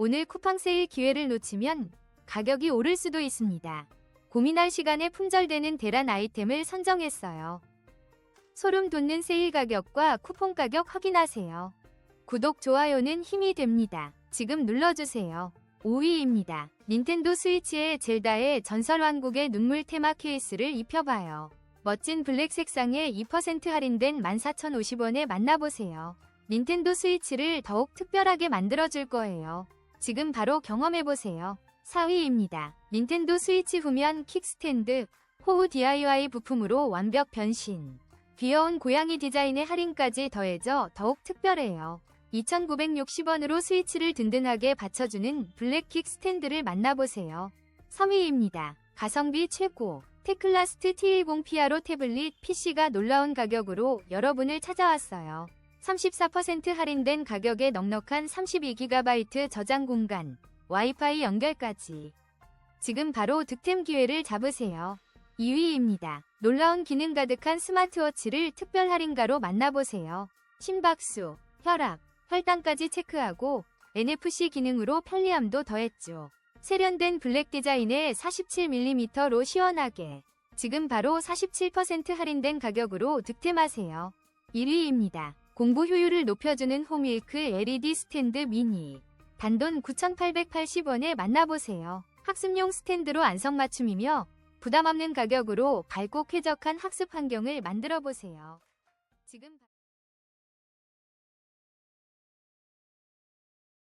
오늘 쿠팡 세일 기회를 놓치면 가격이 오를 수도 있습니다. 고민할 시간에 품절되는 대란 아이템을 선정했어요. 소름 돋는 세일 가격과 쿠폰 가격 확인하세요. 구독, 좋아요는 힘이 됩니다. 지금 눌러주세요. 5위입니다. 닌텐도 스위치에 젤다의 전설왕국의 눈물 테마 케이스를 입혀봐요. 멋진 블랙 색상에 2% 할인된 14,050원에 만나보세요. 닌텐도 스위치를 더욱 특별하게 만들어줄 거예요. 지금 바로 경험해보세요. 4위입니다. 닌텐도 스위치 후면 킥스탠드, 호우 DIY 부품으로 완벽 변신. 귀여운 고양이 디자인의 할인까지 더해져 더욱 특별해요. 2,960원으로 스위치를 든든하게 받쳐주는 블랙킥 스탠드를 만나보세요. 3위입니다. 가성비 최고. 테클라스트 T10 피아로 태블릿 PC가 놀라운 가격으로 여러분을 찾아왔어요. 34% 할인된 가격에 넉넉한 32GB 저장 공간, 와이파이 연결까지. 지금 바로 득템 기회를 잡으세요. 2위입니다. 놀라운 기능 가득한 스마트워치를 특별 할인가로 만나보세요. 심박수, 혈압, 혈당까지 체크하고 NFC 기능으로 편리함도 더했죠. 세련된 블랙 디자인의 47mm로 시원하게 지금 바로 47% 할인된 가격으로 득템하세요. 1위입니다. 공부 효율을 높여주는 홈윌크 LED 스탠드 미니 단돈 9,880원에 만나보세요. 학습용 스탠드로 안성맞춤이며 부담 없는 가격으로 밝고 쾌적한 학습 환경을 만들어 보세요. 지금 바-